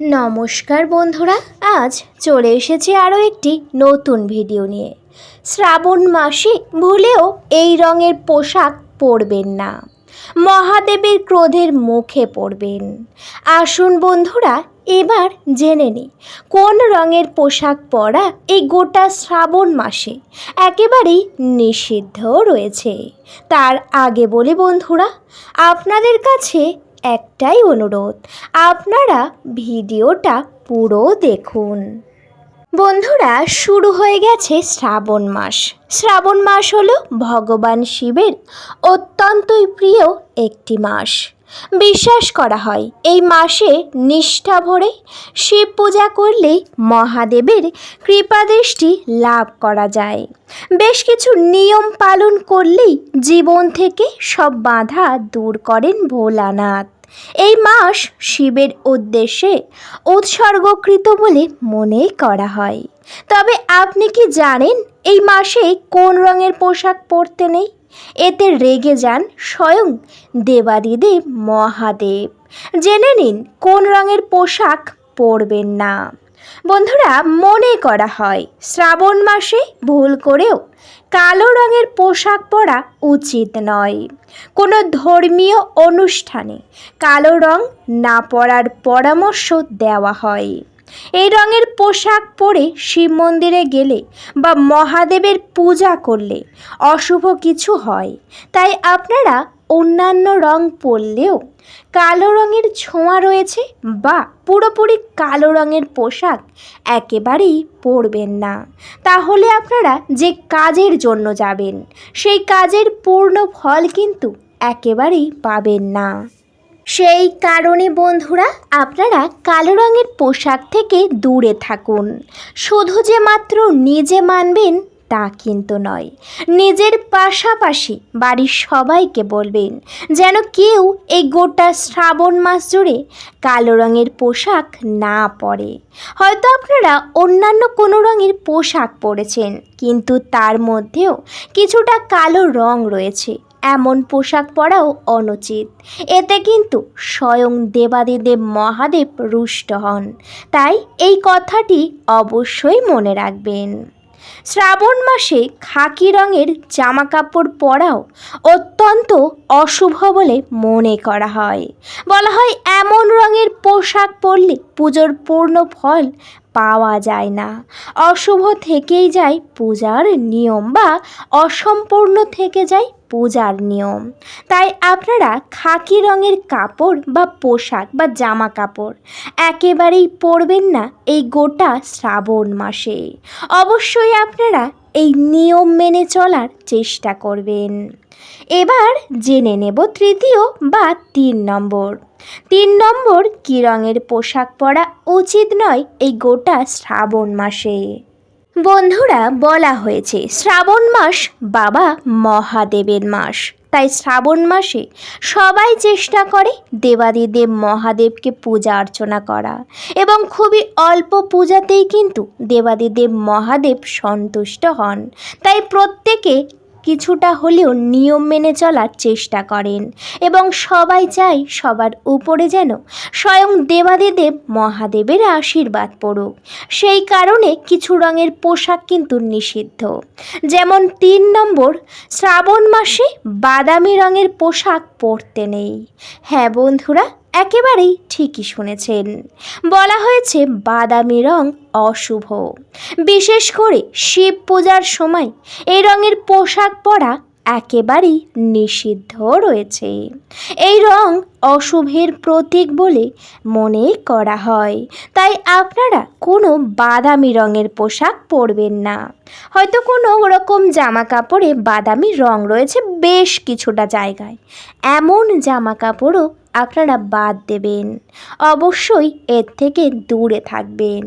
নমস্কার বন্ধুরা, আজ চলে এসেছি আরও একটি নতুন ভিডিও নিয়ে। শ্রাবণ মাসে ভুলেও এই রঙের পোশাক পরবেন না। মহাদেবের ক্রোধের মুখে পড়বেন আসুন বন্ধুরা, এবার জেনে নিই, কোন রঙের পোশাক পরা এই গোটা শ্রাবণ মাসে একেবারেই নিষিদ্ধ রয়েছে। তার আগে বলি বন্ধুরা, আপনাদের কাছে একটাই অনুরোধ, আপনারা ভিডিওটা পুরো দেখুন। বন্ধুরা, শুরু হয়ে গেছে শ্রাবণ মাস। শ্রাবণ মাস হলো ভগবান শিবের অত্যন্তই প্রিয় একটি মাস। বিশ্বাস করা হয়, এই মাসে নিষ্ঠা ভরে শিব পূজা করলে মহাদেবের কৃপাদৃষ্টি লাভ করা যায়। বেশ কিছু নিয়ম পালন করলেই জীবন থেকে সব বাধা দূর করেন ভোলানাথ। এই মাস শিবের উদ্দেশ্যে উৎসর্গকৃত বলে মনে করা হয়। তবে আপনি কি জানেন এই মাসে কোন রঙের পোশাক পরতে নেই? এতে রেগে যান স্বয়ং দেবাদিদেব মহাদেব। জেনে নিন কোন রঙের পোশাক পরবেন না। বন্ধুরা, মনে করা হয়, শ্রাবণ মাসে ভুল করেও কালো রঙের পোশাক পরা উচিত নয়। কোনো ধর্মীয় অনুষ্ঠানে কালো রং না পরার পরামর্শ দেওয়া হয়। এই রঙের পোশাক পরে শিব মন্দিরে গেলে বা মহাদেবের পূজা করলে অশুভ কিছু হয়। তাই আপনারা অন্যান্য রং পরলেও কালো রঙের ছোঁয়া রয়েছে বা পুরোপুরি কালো রঙের পোশাক একেবারেই পরবেন না। তাহলে আপনারা যে কাজের জন্য যাবেন, সেই কাজের পূর্ণ ফল কিন্তু একেবারেই পাবেন না। সেই কারণে বন্ধুরা, আপনারা কালো রঙের পোশাক থেকে দূরে থাকুন। শুধু যে মাত্র নিজে মানবেন তা কিন্তু নয়, নিজের পাশাপাশি বাড়ির সবাইকে বলবেন যেন কেউ এই গোটা শ্রাবণ মাস জুড়ে কালো রঙের পোশাক না পরে। হয়তো আপনারা অন্যান্য কোনো রঙের পোশাক পরেছেন, কিন্তু তার মধ্যেও কিছুটা কালো রং রয়েছে। এমন পোশাক পরাও অনুচিত। এতে কিন্তু স্বয়ং দেবাদিদেব মহাদেব রুষ্ট হন। তাই এই কথাটি অবশ্যই মনে রাখবেন। শ্রাবণ মাসে খাকি রঙের জামা কাপড় পরাও অত্যন্ত অশুভ বলে মনে করা হয়। বলা হয় এমন রঙের পোশাক পরলে পুজোর পূর্ণ ফল পাওয়া যায় না। অশুভ থেকেই যায় পূজার নিয়ম বা অসম্পূর্ণ থেকে যায় পূজার নিয়ম। তাই আপনারা খাকি রঙের কাপড় বা পোশাক বা জামা কাপড় একেবারেই পরবেন না এই গোটা শ্রাবণ মাসে। অবশ্যই আপনারা এই নিয়ম মেনে চলার চেষ্টা করবেন। এবার জেনে নেব তৃতীয় বা তিন নম্বর। তিন নম্বর কী রঙের পোশাক পরা উচিত নয় এই গোটা শ্রাবণ মাসে? বন্ধুরা, বলা হয়েছে, শ্রাবণ মাস বাবা মহাদেবের মাস। তাই শ্রাবণ মাসে সবাই চেষ্টা করে দেবাদিদেব মহাদেবকে পূজা অর্চনা করা। এবং খুবই অল্প পূজাতেই কিন্তু দেবাদিদেব মহাদেব সন্তুষ্ট হন। তাই প্রত্যেকে কিছুটা হলেও নিয়ম মেনে চলার চেষ্টা করেন এবং সবাই চায় সবার উপরে যেন স্বয়ং দেবাদিদেব মহাদেবের আশীর্বাদ পড়ুক। সেই কারণে কিছু রঙের পোশাক কিন্তু নিষিদ্ধ। যেমন তিন নম্বর, শ্রাবণ মাসে বাদামি রঙের পোশাক পরতে নেই। হ্যাঁ বন্ধুরা একেবারেই ঠিকই শুনেছেন। বলা হয়েছে বাদামি রং অশুভ। বিশেষ করে শিব পূজার সময় এই রঙের পোশাক পরা একেবারেই নিষিদ্ধ রয়েছে। এই রং অশুভের প্রতীক বলে মনে করা হয়। তাই আপনারা কোনো বাদামি রঙের পোশাক পরবেন না। হয়তো কোনো রকম জামা কাপড়ে বাদামি রং রয়েছে বেশ কিছুটা জায়গায়। এমন জামা কাপড়ও আপনারা বাদ দেবেন। অবশ্যই এর থেকে দূরে থাকবেন।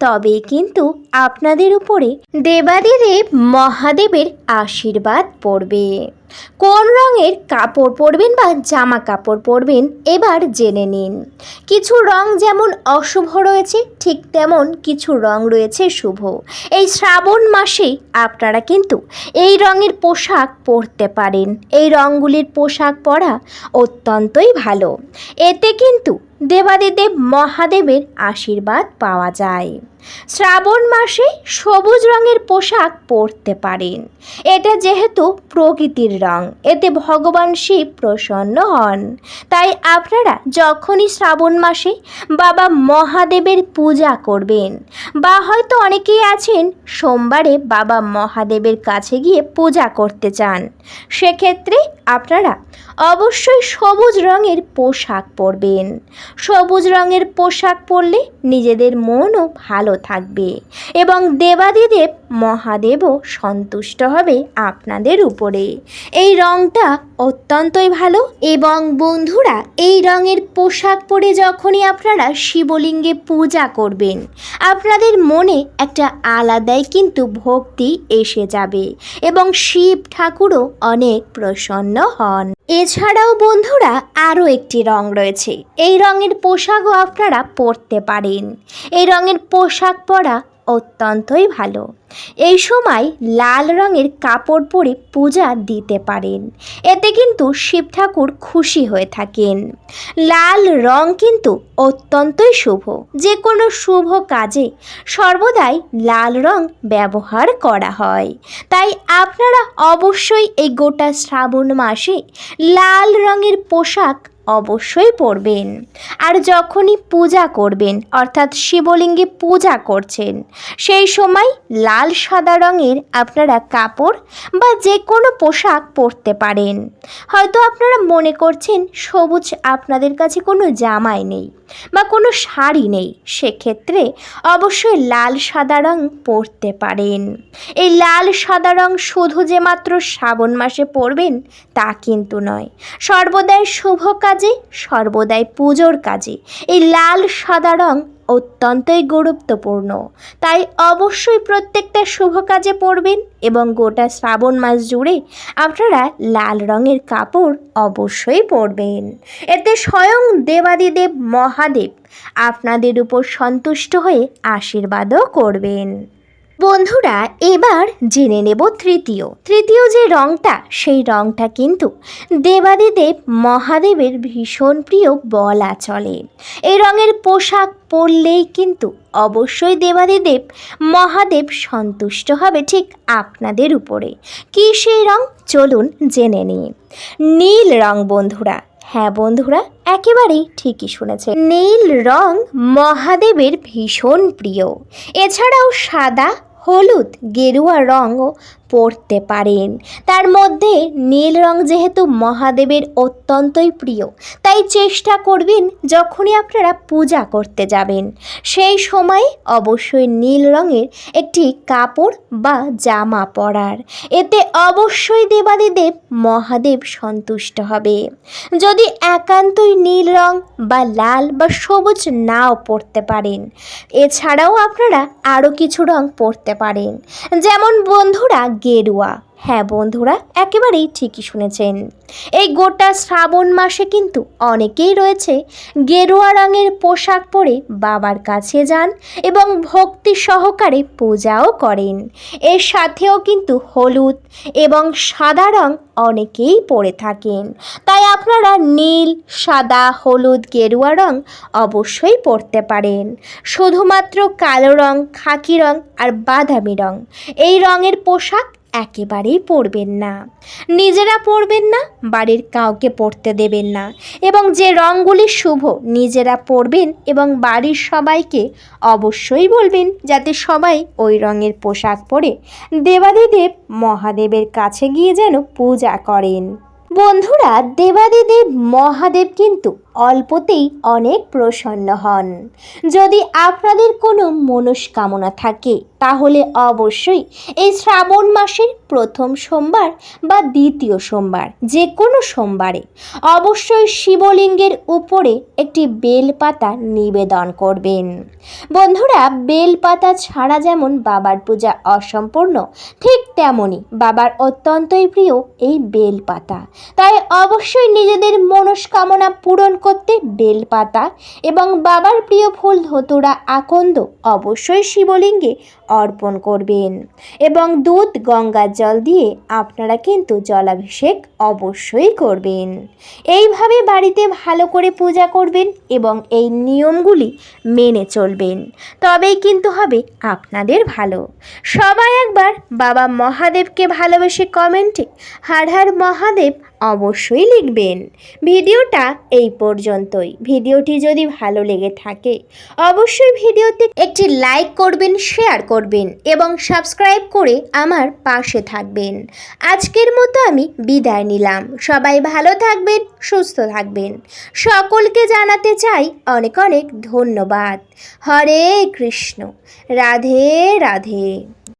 তবে কিন্তু আপনাদের উপরে দেবাদিদেব মহাদেবের আশীর্বাদ পড়বে। কোন রঙের কাপড় পরবেন বা জামা কাপড় পরবেন এবার জেনে নিন। কিছু রং যেমন অশুভ রয়েছে, ঠিক তেমন কিছু রং রয়েছে শুভ। এই শ্রাবণ মাসে আপনারা কিন্তু এই রঙের পোশাক পরতে পারেন। এই রঙগুলির পোশাক পরা অত্যন্তই ভালো। এতে কিন্তু দেবাদিদেব মহাদেবের আশীর্বাদ পাওয়া যায়। শ্রাবণ মাসে সবুজ রঙের পোশাক পরতে পারেন। এটা যেহেতু প্রকৃতির রং, এতে ভগবান শিব প্রসন্ন হন। তাই আপনারা যখনই শ্রাবণ মাসে বাবা মহাদেবের পূজা করবেন, বা হয়তো অনেকেই আছেন সোমবারে বাবা মহাদেবের কাছে গিয়ে পূজা করতে চান, সেক্ষেত্রে আপনারা অবশ্যই সবুজ রঙের পোশাক পরবেন। সবুজ রঙের পোশাক পরলে নিজেদের মনও ভালো থাকবে। এবং দেবাদিদেব মহাদেবও সন্তুষ্ট হবে আপনাদের উপরে। এই রঙটা অত্যন্তই ভালো এবং বন্ধুরা, এই রঙের পোশাক পরে যখনই আপনারা শিবলিঙ্গে পূজা করবেন, আপনাদের মনে একটা আলাদাই কিন্তু ভক্তি এসে যাবে এবং শিব ঠাকুরও অনেক প্রসন্ন হন। এছাড়াও বন্ধুরা, আরও একটি রং রয়েছে। এই রঙের পোশাকও আপনারা পরতে পারেন। এই রঙের পোশাক পরা অত্যন্তই ভালো। এই সময় লাল রঙের কাপড় পরে পূজা দিতে পারেন। এতে কিন্তু শিব ঠাকুর খুশি হয়ে থাকেন। লাল রং কিন্তু অত্যন্তই শুভ। যে কোনো শুভ কাজে সর্বদাই লাল রং ব্যবহার করা হয়। তাই আপনারা অবশ্যই এই গোটা শ্রাবণ মাসে লাল রঙের পোশাক অবশ্যই পড়বেন। আর যখনই পূজা করবেন, অর্থাৎ শিবলিঙ্গে পূজা করছেন, সেই সময় লাল সাদা রঙের আপনারা কাপড় বা যে কোনো পোশাক পরতে পারেন। হয়তো আপনারা মনে করছেন, সবুজ আপনাদের কাছে কোনো জামাই নেই। বা কোনো শাড়ি নেই, সেক্ষেত্রে অবশ্যই লাল সাদা রং পরতে পারেন। এই লাল সাদা রং শুধু যে মাত্র শ্রাবণ মাসে পরবেন, তা কিন্তু নয়। সর্বদাই শুভ কাজে, সর্বদাই পুজোর কাজে। এই লাল সাদা রং অত্যন্তই গুরুত্বপূর্ণ। তাই অবশ্যই প্রত্যেকটা শুভ কাজে পরবেন এবং গোটা শ্রাবণ মাস জুড়ে আপনারা লাল রঙের কাপড় অবশ্যই পরবেন। এতে স্বয়ং দেবাদিদেব মহাদেব আপনাদের উপর সন্তুষ্ট হয়ে আশীর্বাদও করবেন। বন্ধুরা, এবার জেনে নেব তৃতীয়। তৃতীয় যে রংটা, সেই রংটা কিন্তু দেবাদিদেব মহাদেবের ভীষণ প্রিয় বলা চলে এই রঙের পোশাক পরলেই কিন্তু অবশ্যই দেবাদিদেব মহাদেব সন্তুষ্ট হবে ঠিক আপনাদের উপরে। কী সেই রং? চলুন জেনে নিই। নীল রং বন্ধুরা। হ্যাঁ বন্ধুরা, একেবারেই ঠিকই শুনেছে নীল রং মহাদেবের ভীষণ প্রিয়। এছাড়াও সাদা হলুদ গেরুয়া রঙও পরতে পারেন। তার মধ্যে নীল রং যেহেতু মহাদেবের অত্যন্তই প্রিয়, তাই চেষ্টা করবেন যখনই আপনারা পূজা করতে যাবেন। সেই সময় অবশ্যই নীল রঙের একটি কাপড় বা জামা পরার। এতে অবশ্যই দেবাদিদেব মহাদেব সন্তুষ্ট হবে। যদি একান্তই নীল রং বা লাল বা সবুজ নাও পরতে পারেন, এছাড়াও আপনারা আরও কিছু রং পরতে পারেন। যেমন বন্ধুরা গেরুয়া। হ্যাঁ বন্ধুরা, একেবারেই ঠিকই শুনেছেন। এই গোটা শ্রাবণ মাসে কিন্তু অনেকেই রয়েছে গেরুয়া রঙের পোশাক পরে বাবার কাছে যান এবং ভক্তি সহকারে পূজাও করেন। এর সাথেও কিন্তু হলুদ এবং সাদা রং অনেকেই পরে থাকেন। তাই আপনারা নীল, সাদা, হলুদ, গেরুয়া রং অবশ্যই পরতে পারেন। শুধুমাত্র কালো রং, খাকি রং আর বাদামি রং। এই রঙের পোশাক একেবারেই পরবেন না। নিজেরা পরবেন না, বাড়ির কাউকে পরতে দেবেন না। এবং যে রঙগুলি শুভ, নিজেরা পরবেন এবং বাড়ির সবাইকে অবশ্যই বলবেন যাতে সবাই ওই রঙের পোশাক পরে দেবাদিদেব মহাদেবের কাছে গিয়ে যেন পূজা করেন। বন্ধুরা, দেবাদিদেব মহাদেব কিন্তু অল্পতেই অনেক প্রসন্ন হন। যদি আপনাদের কোনো মনস্কামনা থাকে, তাহলে অবশ্যই এই শ্রাবণ মাসের প্রথম সোমবার বা দ্বিতীয় সোমবার যে কোনো সোমবারে অবশ্যই শিবলিঙ্গের উপরে একটি বেলপাতা নিবেদন করবেন। বন্ধুরা, বেলপাতা ছাড়া যেমন বাবার পূজা অসম্পূর্ণ, ঠিক তেমনই বাবার অত্যন্তই প্রিয় এই বেলপাতা। তাই অবশ্যই নিজেদের মনস্কামনা পূরণ করতে করতে বেলপাতা এবং বাবার প্রিয় ফুল ধতুরা আকন্দ অবশ্যই শিবলিঙ্গে অর্পণ করবেন। এবং দুধ গঙ্গার জল দিয়ে আপনারা কিন্তু জলাভিষেক অবশ্যই করবেন। এইভাবে বাড়িতে ভালো করে পূজা করবেন এবং এই নিয়মগুলি মেনে চলবেন। তবেই কিন্তু হবে আপনাদের ভালো। সবাই একবার বাবা মহাদেবকে ভালোবেসে কমেন্টে হার মহাদেব অবশ্যই লিখবেন। ভিডিওটা এই পর্যন্তই। ভিডিওটি যদি ভালো লেগে থাকে, অবশ্যই ভিডিওতে একটি লাইক করবেন, শেয়ার করবেন এবং সাবস্ক্রাইব করে আমার পাশে থাকবেন। আজকের মতো আমি বিদায় নিলাম। সবাই ভালো থাকবেন, সুস্থ থাকবেন। সকলকে জানাতে চাই অনেক অনেক ধন্যবাদ। হরে কৃষ্ণ। রাধে রাধে।